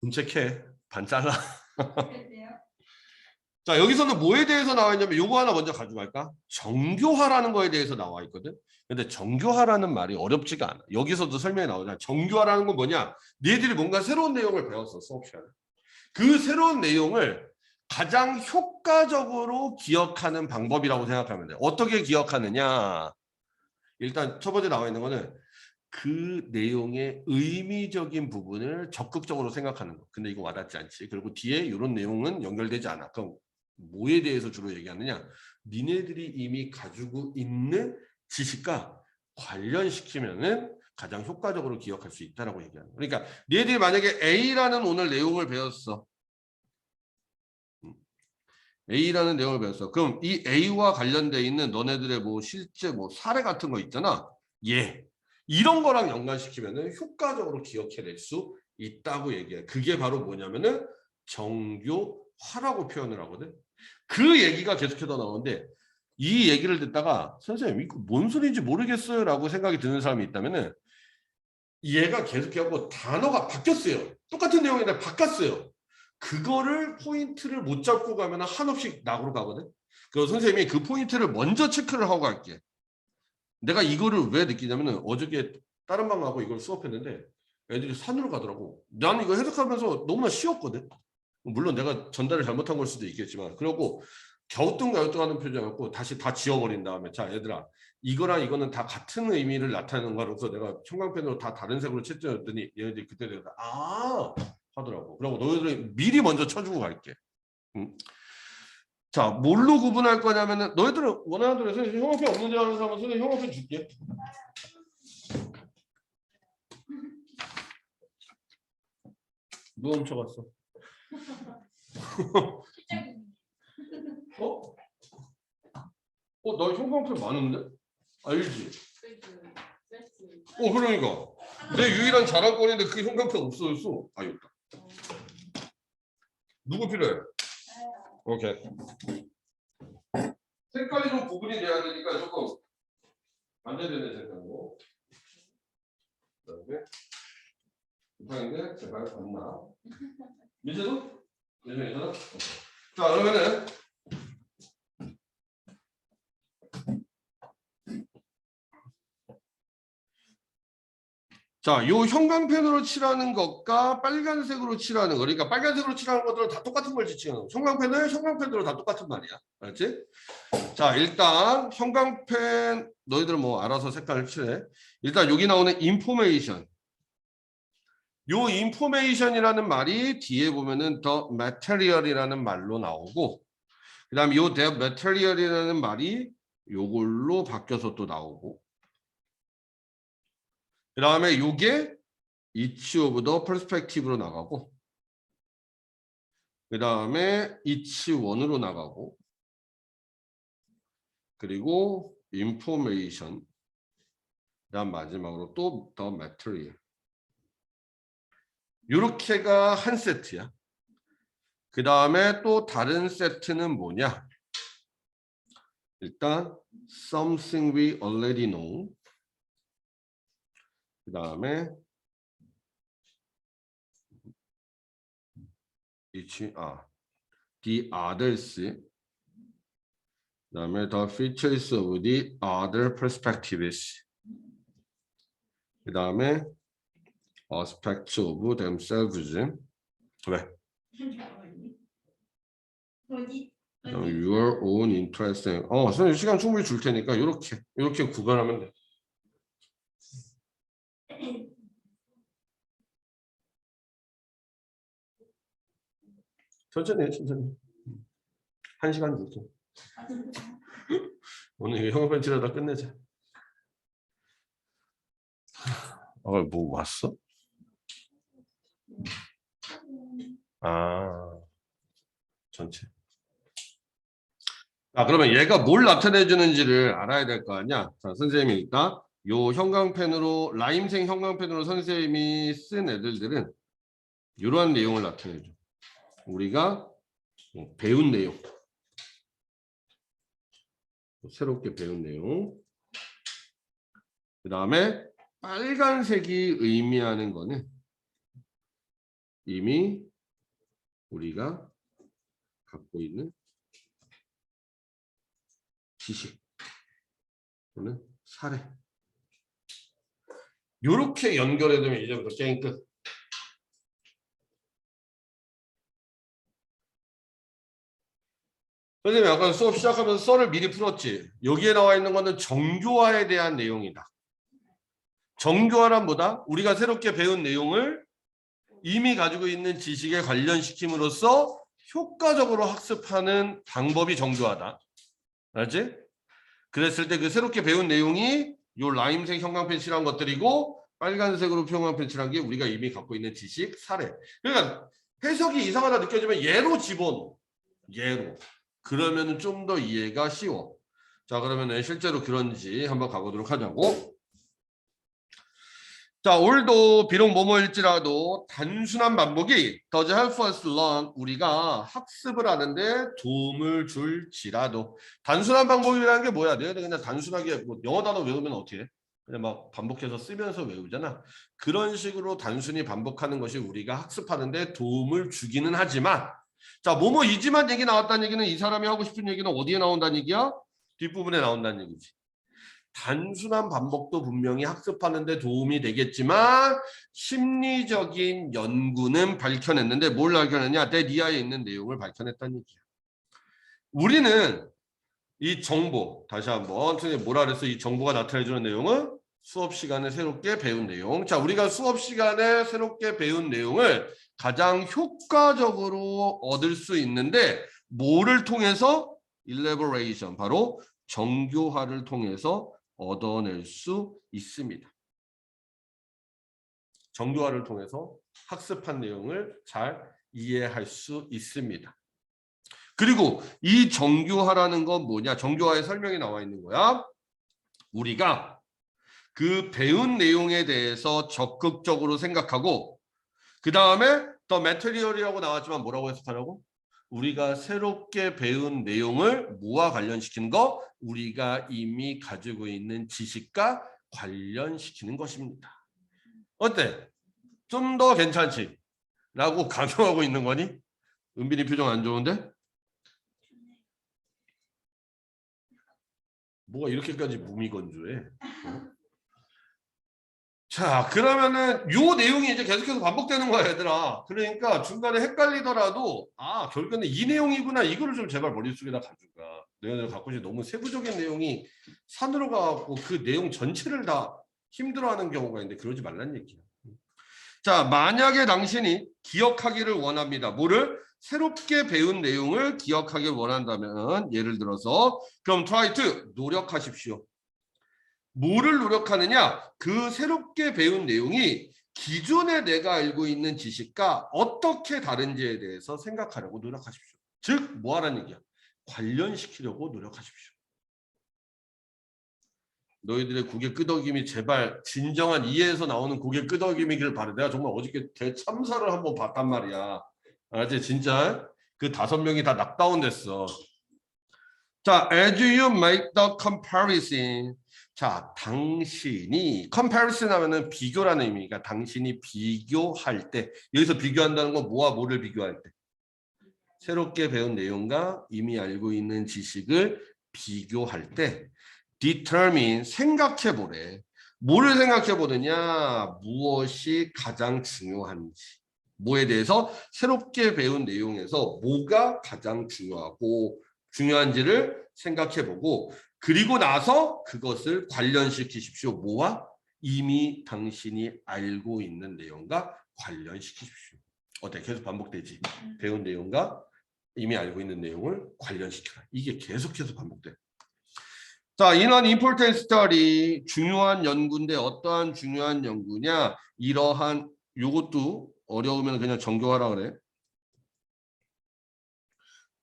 문책해 반 잘라. 자 여기서는 뭐에 대해서 나와 있냐면 요거 하나 먼저 가져갈까? 정교화라는 거에 대해서 나와 있거든. 근데 정교화라는 말이 어렵지가 않아. 여기서도 설명이 나오잖아. 정교화라는 건 뭐냐? 니들이 뭔가 새로운 내용을 배웠어 수업 시간에. 그 새로운 내용을 가장 효과적으로 기억하는 방법이라고 생각하면 돼. 어떻게 기억하느냐? 일단 첫 번째 나와 있는 거는 그 내용의 의미적인 부분을 적극적으로 생각하는 거. 근데 이거 와닿지 않지. 그리고 뒤에 이런 내용은 연결되지 않아. 그럼 뭐에 대해서 주로 얘기하느냐? 니네들이 이미 가지고 있는 지식과 관련시키면은 가장 효과적으로 기억할 수 있다라고 얘기하는 거야. 그러니까 니네들이 만약에 A라는 오늘 내용을 배웠어. 음. A라는 내용을 배웠어. 그럼 이 A와 관련돼 있는 너네들의 뭐 실제 뭐 사례 같은 거 있잖아. 예. 이런 거랑 연관시키면은 효과적으로 기억해낼 수 있다고 얘기해. 그게 바로 뭐냐면은 정교화라고 표현을 하거든. 그 얘기가 계속해서 나오는데 이 얘기를 듣다가 선생님 이거 뭔 소리인지 모르겠어요라고 생각이 드는 사람이 있다면은 얘가 계속해갖고 단어가 바뀌었어요. 똑같은 내용인데 바뀌었어요. 그거를 포인트를 못 잡고 가면 한없이 낙으로 가거든. 그래서 선생님이 그 포인트를 먼저 체크를 하고 갈게. 내가 이거를 왜 느끼냐면은 어저께 다른 방 가고 이걸 수업했는데 애들이 산으로 가더라고. 나는 이거 해석하면서 너무나 쉬웠거든. 물론 내가 전달을 잘못한 걸 수도 있겠지만 그러고 갸우뚱갸우뚱하는 표정이었고 다시 다 지워버린 다음에 자 얘들아 이거랑 이거는 다 같은 의미를 나타내는 거라서 내가 형광펜으로 다 다른 색으로 채점했더니 얘네들이 그때 내가 아 하더라고. 그리고 너희들이 미리 먼저 쳐주고 갈게. 응? 자 뭘로 구분할 거냐면은 너희들은 원하는 대로 선생님 형광펜 없는데 하는 사람은 선생님 형광펜 줄게. 누가 훔쳐갔어? 어? 어, 나 형광펜 많은데? 알지? 어, 그러니까. 내 유일한 자랑거리인데 그 형광펜 없어졌어. 아, 여기 있다. 누구 필요해? 오케이. 색깔이 좀 구분이 돼야 되니까 조금 반대되는 색깔로. 이상인데 색깔 같나? 민재도? 민재 괜찮아? 자, 그러면은 자, 요 형광펜으로 칠하는 것과 빨간색으로 칠하는 거. 그러니까 빨간색으로 칠하는 것들은 다 똑같은 걸 지칭하는 거. 형광펜은 형광펜으로 다 똑같은 말이야. 알았지? 자, 일단 형광펜 너희들 뭐 알아서 색깔을 칠해. 일단 여기 나오는 인포메이션. 요 인포메이션이라는 말이 뒤에 보면은 더 material이라는 말로 나오고 그다음에 요 the material이라는 말이 요걸로 바뀌어서 또 나오고 그 다음에 요게 each of the perspective로 나가고 그 다음에 each one으로 나가고 그리고 information 그 다음 마지막으로 또 the material 요렇게가 한 세트야 그 다음에 또 다른 세트는 뭐냐 일단 something we already know 그 다음에 이치 아 the others 그 다음에 the features of the other perspectives 그 다음에 aspects of themselves 왜? your own interest 어 선생님 시간 충분히 줄 테니까 이렇게 이렇게 구분하면 돼 천천히 해 천천히. 한 시간 줄게. 오늘 이거 형광펜 칠하다 끝내자. 아 뭐 왔어? 아. 전체. 아 그러면 얘가 뭘 나타내 주는지를 알아야 될 거 아니야? 자 선생님이 일단 요 형광펜으로 라임색 형광펜으로 선생님이 쓴 애들들은 이러한 내용을 나타내 줘 우리가 배운 내용. 새롭게 배운 내용. 그 다음에 빨간색이 의미하는 거는 이미 우리가 갖고 있는 지식 또는 사례. 이렇게 연결해 두면 이제부터 게임 끝. 선생님 아까 수업 시작하면서 썰을 미리 풀었지. 여기에 나와 있는 거는 정교화에 대한 내용이다. 정교화란 뭐다? 우리가 새롭게 배운 내용을 이미 가지고 있는 지식에 관련시킴으로써 효과적으로 학습하는 방법이 정교하다. 알지? 그랬을 때 그 새롭게 배운 내용이 요 라임색 형광펜 칠한 것들이고 빨간색으로 형광펜 칠한 게 우리가 이미 갖고 있는 지식 사례. 그러니까 해석이 이상하다 느껴지면 예로 집어넣어. 예로. 그러면 좀 더 이해가 쉬워. 자 그러면 실제로 그런지 한번 가보도록 하자고. 자, 오늘도 비록 뭐뭐일지라도 단순한 반복이 does help us learn 우리가 학습을 하는데 도움을 줄지라도 단순한 방법이라는 게 뭐야? 내가 그냥 단순하게 뭐 영어 단어 외우면 어떻게 해? 그냥 막 반복해서 쓰면서 외우잖아. 그런 식으로 단순히 반복하는 것이 우리가 학습하는데 도움을 주기는 하지만 자, 뭐뭐 이지만 얘기 나왔다는 얘기는 이 사람이 하고 싶은 얘기는 어디에 나온다는 얘기야? 뒷부분에 나온다는 얘기지. 단순한 반복도 분명히 학습하는데 도움이 되겠지만 심리적인 연구는 밝혀냈는데 뭘 밝혀냈냐? 내 니아에 있는 내용을 밝혀냈다는 얘기야. 우리는 이 정보 다시 한번 선생님 뭐라 그랬어? 이 정보가 나타내주는 내용은 수업 시간에 새롭게 배운 내용. 자, 우리가 수업 시간에 새롭게 배운 내용을 가장 효과적으로 얻을 수 있는데 뭐를 통해서 elaboration 바로 정교화를 통해서 얻어낼 수 있습니다. 정교화를 통해서 학습한 내용을 잘 이해할 수 있습니다. 그리고 이 정교화라는 건 뭐냐? 정교화의 설명이 나와 있는 거야. 우리가 그 배운 내용에 대해서 적극적으로 생각하고 그 다음에 더 매트리얼이라고 나왔지만 뭐라고 해석하라고? 우리가 새롭게 배운 내용을 뭐와 관련시키는 거? 우리가 이미 가지고 있는 지식과 관련시키는 것입니다. 어때? 좀 더 괜찮지? 라고 강조하고 있는 거니? 은빈이 표정 안 좋은데? 뭐가 이렇게까지 무미건조해? 어? 자, 그러면은 요 내용이 이제 계속해서 반복되는 거야, 얘들아. 그러니까 중간에 헷갈리더라도 아, 결국에는 이 내용이구나. 이거를 좀 제발 머릿속에다 가져가. 내가 갖고 있는 너무 세부적인 내용이 산으로 가고 그 내용 전체를 다 힘들어하는 경우가 있는데 그러지 말란 얘기야. 자, 만약에 당신이 기억하기를 원합니다. 뭐를? 새롭게 배운 내용을 기억하길 원한다면 예를 들어서 그럼 try to 노력하십시오. 뭐를 노력하느냐? 그 새롭게 배운 내용이 기존에 내가 알고 있는 지식과 어떻게 다른지에 대해서 생각하려고 노력하십시오. 즉, 뭐 하라는 얘기야? 관련시키려고 노력하십시오. 너희들의 고개 끄덕임이 제발 진정한 이해에서 나오는 고개 끄덕임이길 바래. 내가 정말 어저께 대참사를 한번 봤단 말이야. 알지? 진짜 그 다섯 명이 다 낙다운 됐어. 자, as you make the comparison. 자, 당신이 comparison 하면은 비교라는 의미니까 당신이 비교할 때 여기서 비교한다는 건 뭐와 뭐를 비교할 때? 새롭게 배운 내용과 이미 알고 있는 지식을 비교할 때 determine 생각해 보래. 뭐를 생각해 보느냐? 무엇이 가장 중요한지. 뭐에 대해서 새롭게 배운 내용에서 뭐가 가장 중요하고 중요한지를 생각해 보고 그리고 나서 그것을 관련시키십시오. 뭐와? 이미 당신이 알고 있는 내용과 관련시키십시오. 어때? 계속 반복되지. 배운 내용과 이미 알고 있는 내용을 관련시켜라. 이게 계속해서 반복돼. 자, 인원 important study 중요한 연구인데 어떠한 중요한 연구냐? 이러한 요것도 어려우면 그냥 정교화라 그래.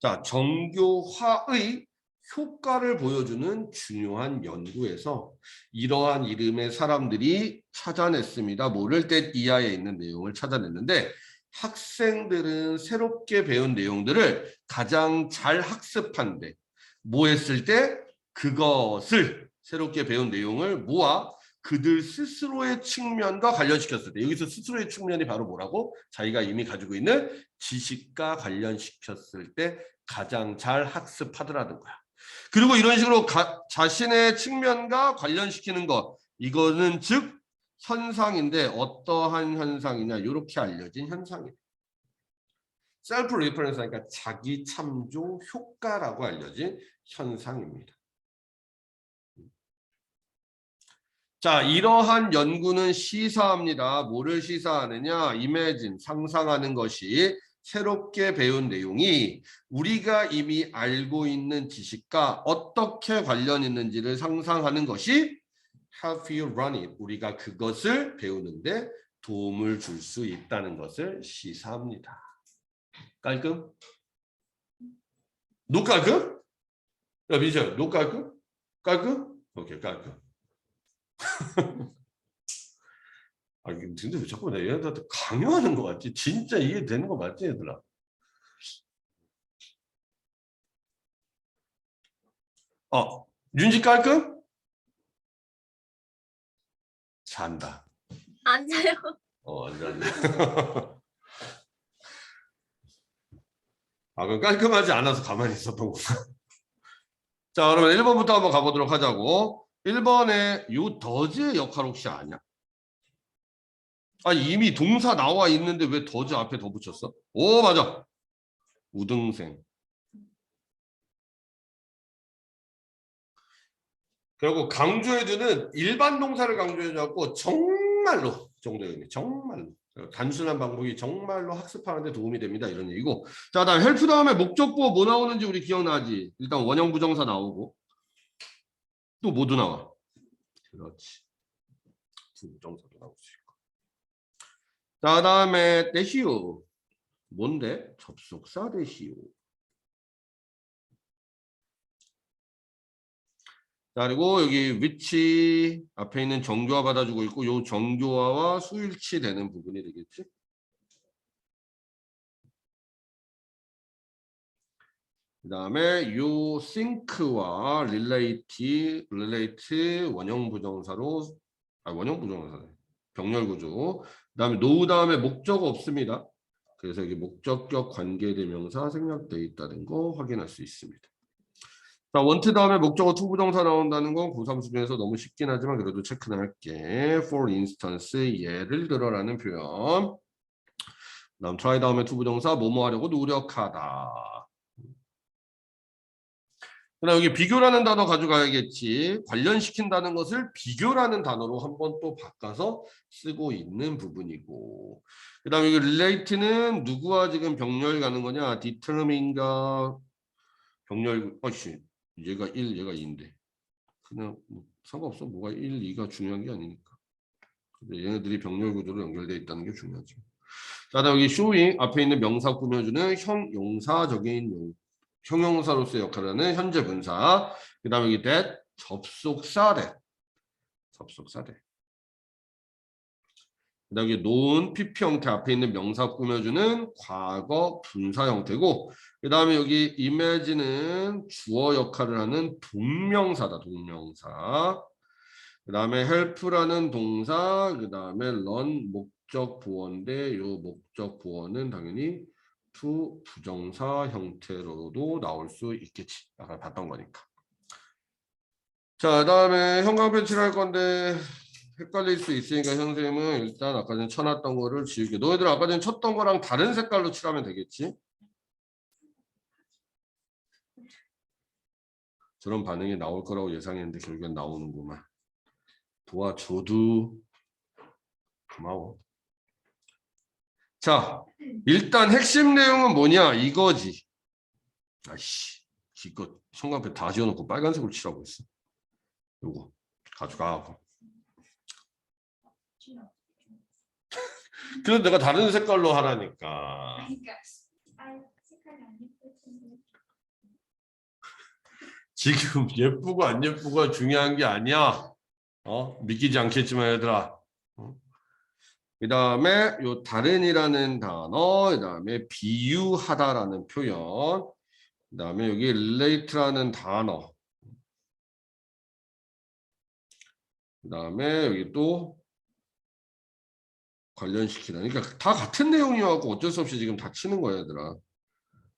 자, 정교화의 효과를 보여주는 중요한 연구에서 이러한 이름의 사람들이 찾아냈습니다. 모를 때 이하에 있는 내용을 찾아냈는데 학생들은 새롭게 배운 내용들을 가장 잘 학습한데 뭐 했을 때 그것을 새롭게 배운 내용을 모아 그들 스스로의 측면과 관련시켰을 때 여기서 스스로의 측면이 바로 뭐라고? 자기가 이미 가지고 있는 지식과 관련시켰을 때 가장 잘 학습하더라는 거야. 그리고 이런 식으로 가- 자신의 측면과 관련시키는 것 이거는 즉 현상인데 어떠한 현상이냐 이렇게 알려진 현상이에요. 셀프 리퍼런스 하니까 자기 참조 효과라고 알려진 현상입니다. 자, 이러한 연구는 시사합니다. 뭐를 시사하느냐? 이매진, 상상하는 것이 새롭게 배운 내용이 우리가 이미 알고 있는 지식과 어떻게 관련 있는지를 상상하는 것이 help you run it. 우리가 그것을 배우는데 도움을 줄 수 있다는 것을 시사합니다. 깔끔? 노 깔끔? 야, 미자, 노 깔끔? 깔끔? 오케이, 깔끔. 아, 근데 왜 자꾸 내 얘한테 강요하는 거 같지? 진짜 이해 되는 거 맞지, 얘들아? 어, 윤지 깔끔? 잔다. 앉아요. 어, 안 잔다. 아, 그럼 깔끔하지 않아서 가만히 있었던 거구나. 자, 그러면 1번부터 한번 가보도록 하자고. 1번에 요 더즈의 역할 혹시 아냐? 아, 이미 동사 나와 있는데 왜 더즈 앞에 더 붙였어? 오, 맞아. 우등생. 그리고 강조해주는 일반 동사를 강조해줘갖고 정말로 의미, 정말로. 단순한 방법이 정말로 학습하는 데 도움이 됩니다. 이런 얘기고. 자, 다음 헬프 다음에 목적보 뭐 나오는지 우리 기억나지? 일단 원형 부정사 나오고. 또 뭐도 나와? 그렇지. 부정사도 있고. 자, 다음에 대시오. 뭔데? 접속사 대시오. 자, 그리고 여기 위치 앞에 있는 정교화 받아주고 있고 요 정교화와 수일치 되는 부분이 되겠지? 그 다음에 요 싱크와 릴레이티, 릴레이트 원형 부정사로 아 원형 부정사네 병렬 구조 그 다음에 노우 다음에 목적 없습니다. 그래서 여기 목적격 관계대명사 생략되어 있다는 거 확인할 수 있습니다. 자 원트 다음에 목적어 투 부정사 나온다는 건 고3 수준에서 너무 쉽긴 하지만 그래도 체크는 할게. For instance 예를 들어라는 표현. 그 다음 try 다음에 투 부정사 뭐뭐 하려고 노력하다 그다음 여기 비교라는 단어 가져가야겠지. 관련시킨다는 것을 비교라는 단어로 한번 또 바꿔서 쓰고 있는 부분이고. 그 다음 여기 relate는 누구와 지금 병렬 가는 거냐? determine과 병렬 어씨 얘가 1, 얘가 2인데. 그냥 뭐 상관없어. 뭐가 1, 2가 중요한 게 아니니까. 근데 얘네들이 병렬 구조로 연결되어 있다는 게 중요하죠. 자, 그다음 여기 showing 앞에 있는 명사 꾸며주는 형용사적인 용 형용사로서의 역할을 하는 현재 분사. 그 다음에 여기 that 접속사 that. 접속사 that. 그 다음에 known PP 형태 앞에 있는 명사 꾸며주는 과거 분사 형태고 그 다음에 여기 image는 주어 역할을 하는 동명사다. 동명사. 그 다음에 help라는 동사. 그 다음에 run 목적 보어인데 요 목적 보어는 당연히 to 부정사 형태로도 나올 수 있겠지. 아까 봤던 거니까. 자, 그다음에 형광펜 칠할 건데 헷갈릴 수 있으니까 선생님은 일단 아까 전에 쳐놨던 거를 지우게. 너희들 아까 전에 쳤던 거랑 다른 색깔로 칠하면 되겠지? 저런 반응이 나올 거라고 예상했는데 결국엔 나오는구만. 도와줘도 고마워. 자, 일단 핵심 내용은 뭐냐 이거지. 아이씨, 이거 형광펜 다 지워놓고 빨간색으로 칠하고 있어. 요거 가져가. 그래서 내가 다른 색깔로 하라니까. 지금 예쁘고 안 예쁘고가 중요한 게 아니야. 어 믿기지 않겠지만 얘들아. 어? 그 다음에 요 다른이라는 단어, 그 다음에 비유하다라는 표현, 그 다음에 여기 relate라는 단어. 그 다음에 여기 또 관련시키다. 그러니까 다 같은 내용이어갖고 어쩔 수 없이 지금 다 치는 거야, 얘들아.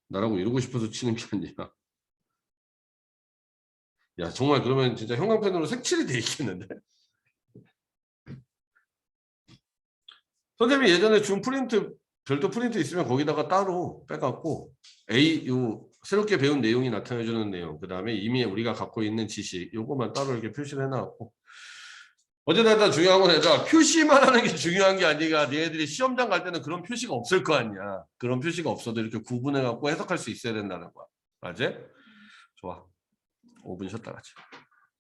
나라고 이러고 싶어서 치는 게 아니라. 야, 정말 그러면 진짜 형광펜으로 색칠이 돼 있겠는데? 선생님이 예전에 준 프린트, 별도 프린트 있으면 거기다가 따로 빼갖고 A, 요 새롭게 배운 내용이 나타내주는 내용, 그 다음에 이미 우리가 갖고 있는 지식, 요거만 따로 이렇게 표시를 해놔갖고 어쨌든 다 중요한 건 얘들아 표시만 하는 게 중요한 게 아니라 얘들이 시험장 갈 때는 그런 표시가 없을 거 아니야. 그런 표시가 없어도 이렇게 구분해 갖고 해석할 수 있어야 된다는 거야. 맞지? 좋아. 5분 쉬었다 가자.